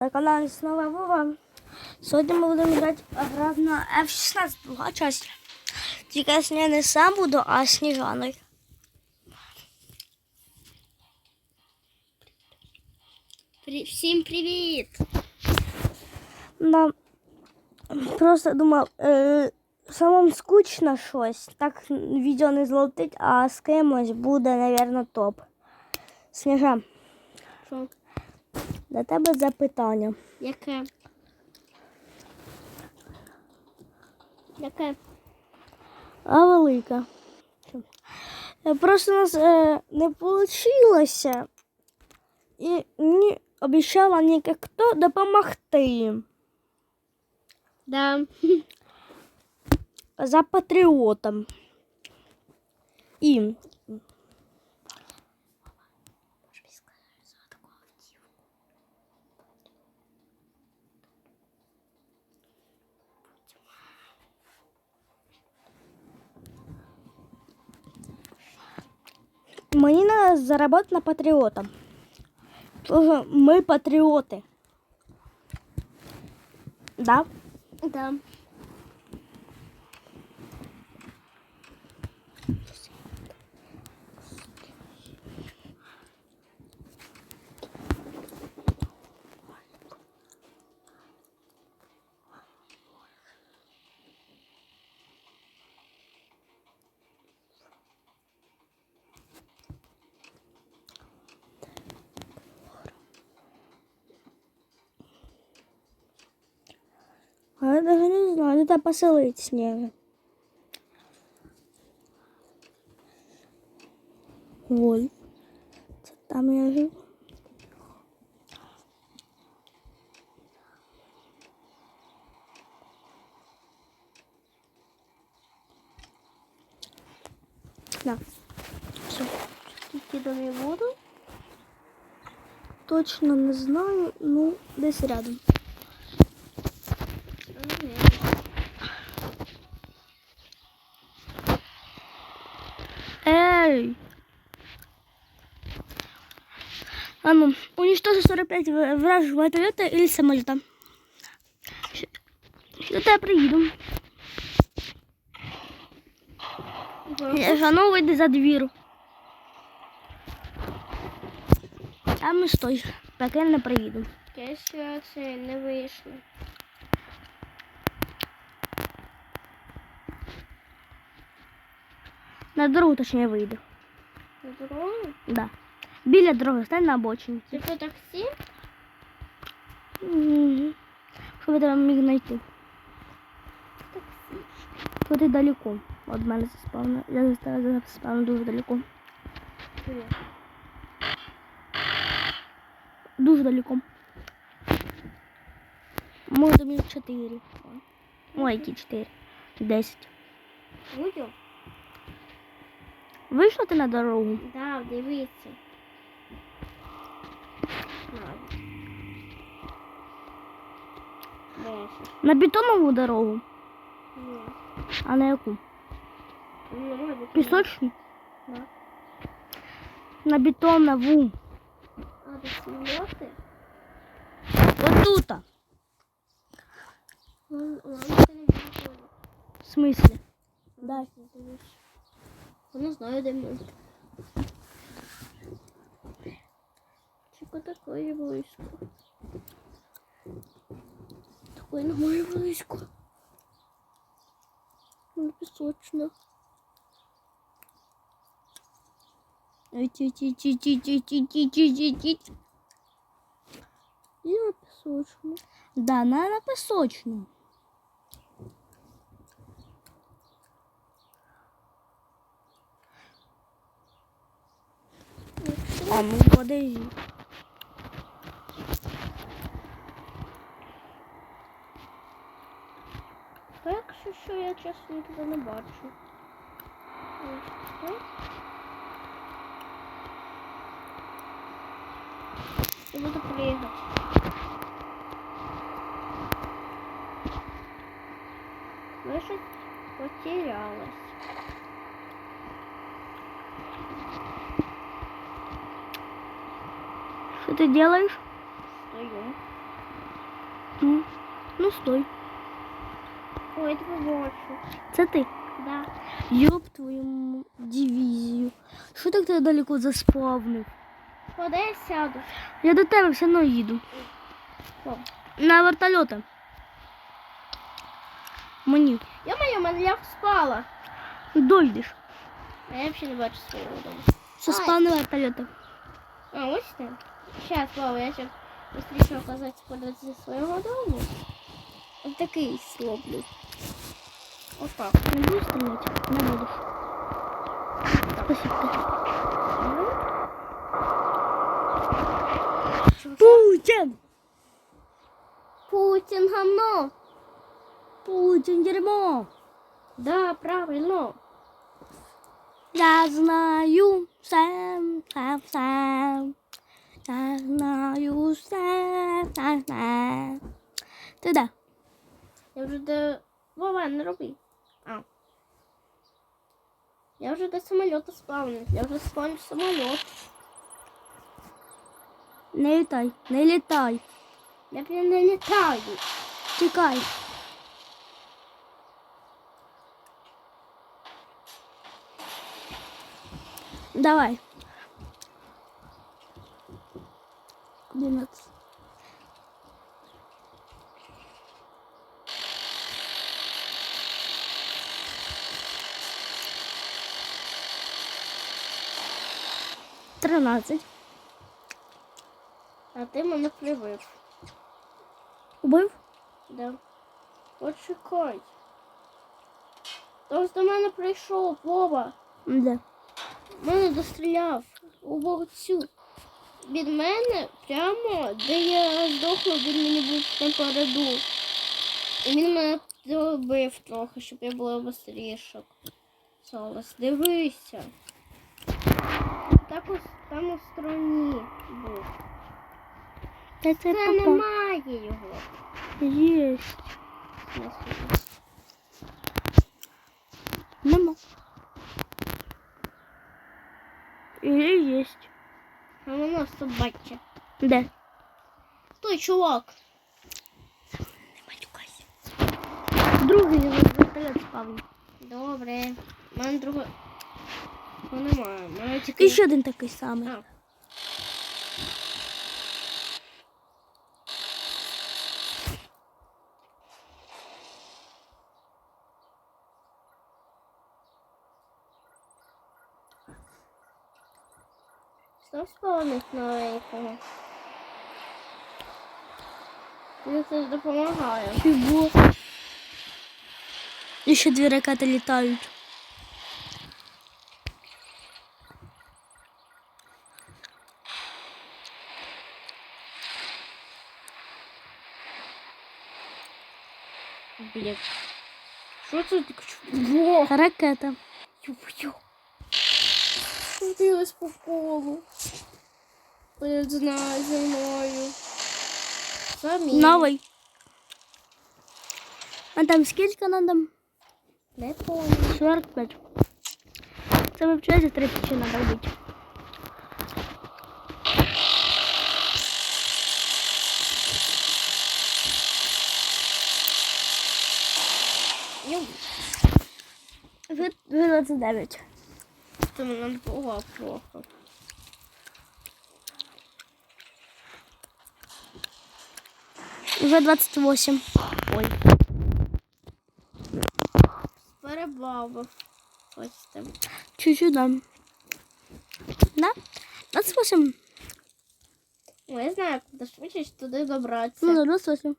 На каналі снова Вова. Сьогодні ми будемо грати грати на F16, друга часть. Тільки я не сам буду, а з Сніжаною. При... Всім привіт! Да. Просто думав, е, самому скучно щось. Так відео не злотить, а з кимось буде, напевно, топ. Сніжа, Що? До тебе запитання. Яке? Яке? А велика. Просто у нас е, не вийшло. І мені обіцяла ніхто допомогти їм. Да. За патріотом. І мені треба заробити на патріота. Тоже ми патріоти. Да? Да. Надо поселить снега. Ой, там я живу. Да. Все. До не буду? Точно не знаю, ну, десь рядом. Эй! А ну, уничтожить 45 в- вражеского вертолета или самолета. Что-то я приеду. А ну выйди за дверь. Там и стой, пока я не приеду. Я ще це не вийшло. На дорогу точнее выйду. На дорогу? Да. Біля дороги, стань на обочині. Це по таксі? Мгм. Щоб я тебе міг знайти. То ти далеко від мене заспавнив. Я за тебе заспавнив дуже далеко. Ні. Дуже далеко. Може тобі 4. Ой, які 4. 10. Буду? Вийшла ти на дорогу? Да, дивіться. Ладно. Дальше. На бетонову дорогу, Ні. а на яку? Ну, вроде как. Пісочну? Да. На бетонову. А, до самоліти? Отута. Ну, ладно, це не бачила. В смислі? Да. Вона знає, де ми. Чого такое близько? Такое не моє близько. Ну, пісочно. Ті-ті-ті-ті-ті-ті-ті-ті. І на пісочно. Да, на, на пісочну. А ну подожди. Якщо що, я чесно тебе не бачу. Я буду пригати. Ви щось потерялась. ты делаешь? Стою. М. Ну, стой. Ой, я тебе бачу. Це ти. Да. Йоп твою м- дивізію. Що так ти далеко заспавнив? Куди я сяду? Я до тебе все одно їду. О. На вертольота. Мені. Я-моє, мене я спала. Дойдеш. А я взагалі не бачу свого дому. Що Ай. спав на вертольота. А, ось там. Сейчас, Вова, я сейчас быстрее оказаться подойти своего дома. Вот такие слоблю. Вот так. Не будеш стріляти? Не будеш. Спасибо. Путін! Путин говно. Путін дерьмо! Да, правильно. Я знаю все, все, все. Я знаю все, все, все. Ти де? Я вже до... Вова, не роби. А. Я вже до самолета спавню. Я вже спавню самолет. Не літай, не літай. Я прям не літаю. Тікай. Давай. Куди нас? Тринадцять. А ти мене привив. Убив? Да. Почекай. Хтось до мене прийшов, Вова. Де? Мене достріляв у вовцю. Від мене прямо, де я здохла, він мені був напереду. І він мене добив трохи, щоб я була быстріше. Зараз, дивися. Так ось там у стороні був. Та це Це немає його. Єсть. Нема. Или есть. А воно собаче. Да. Той чувак. Не матюкайся. Другий вертольот спавний. Добре. У мене друге. Ну, немає. У мене тільки. І ще один такий самий. А. Що спавнить новенького? Мені це ж допомагає. Чого? І ще дві ракети літають. Блін. Що це таке? Во! Ракета. Ё-моё. Крутилась по колу. Перед зі мною. Самі. Новий. А там скільки надо? Не помню. 45. Це вивчається 30 ще надо робити. Ви 29. Це мене було плохо. Ви 28. Ой. Перебавив. Ось там. Чуть-чуть дам. Да? 28. О, я знаю, куди швидше туди добратися. Ну, да, 28.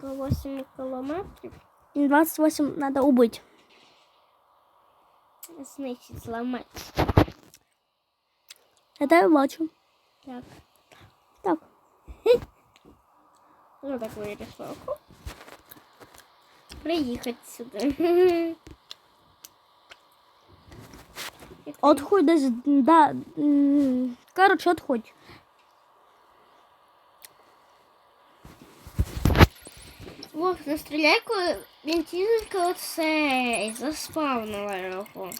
28 кілометрів. І 28 надо убить. Знищить, зламати. Я бачу. Так. Так. Ну, так вирішила. Приїхати сюди. Отходь десь, да. Короче, отходь. Ох, настріляй, коли він тільки оцей заспавнила його.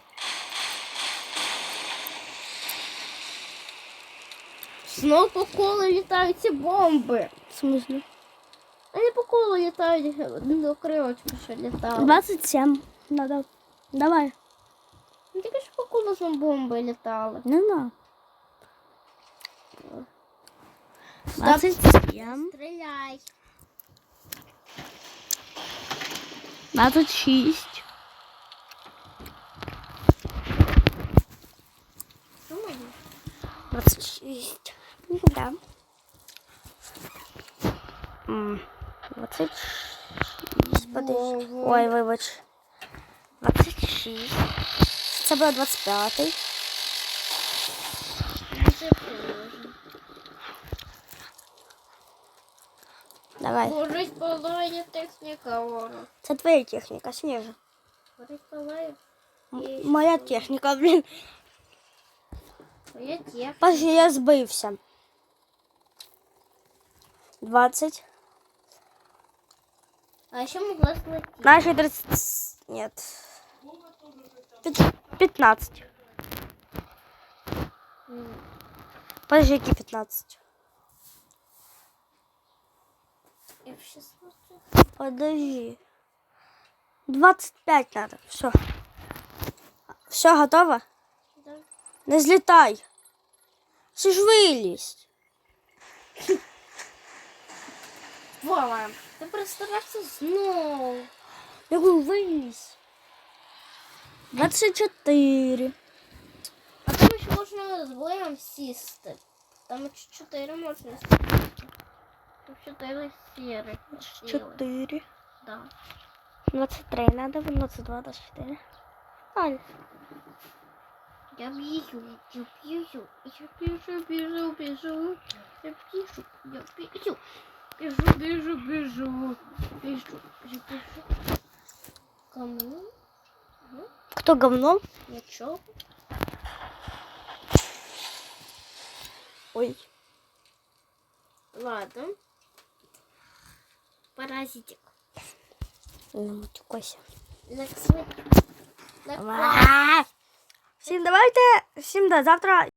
Знов по колу літають ці бомби. В смысле? Вони по колу літають, до крилочку ще літали. 27. Надо. Давай. Ну тільки ж по колу ж бомби літали. Не на. 27. Стріляй. 26. Думаю. 26. Ну, Да. М, 26. Подожди. Ой, вибач. 26. Це буде 25. Дуже приложно. Давай. Горить палає техніка ворог. Це твоя техніка, Сніжа. Горить палає. М- Моя техніка, блін. Твоя техніка. Пошли, я збився. 20. А ще могла злетіти. Наші 30... Нет. Пят- 15. М. Подожди, які 15? F-16. Подожди. 25 надо. Все. Все, готово? Да. Не злітай. Це ж вилізь. Вова, ти перестарався знову. Я говорю, вилізь. 24. А там ще можна з боєм сісти. Там ч- чотири можна сісти. Там чотири сіри. сіли. 4. Да. 23 надо, 22, 24. Ай. Я біжу, я біжу, я біжу, біжу, біжу, я біжу, я біжу, біжу, біжу, біжу, біжу, біжу, біжу. Кому? Кто говном? Нічого. Ой. Ладно. Паразитик. Матюкайся. А! Всім давайте, всім до завтра.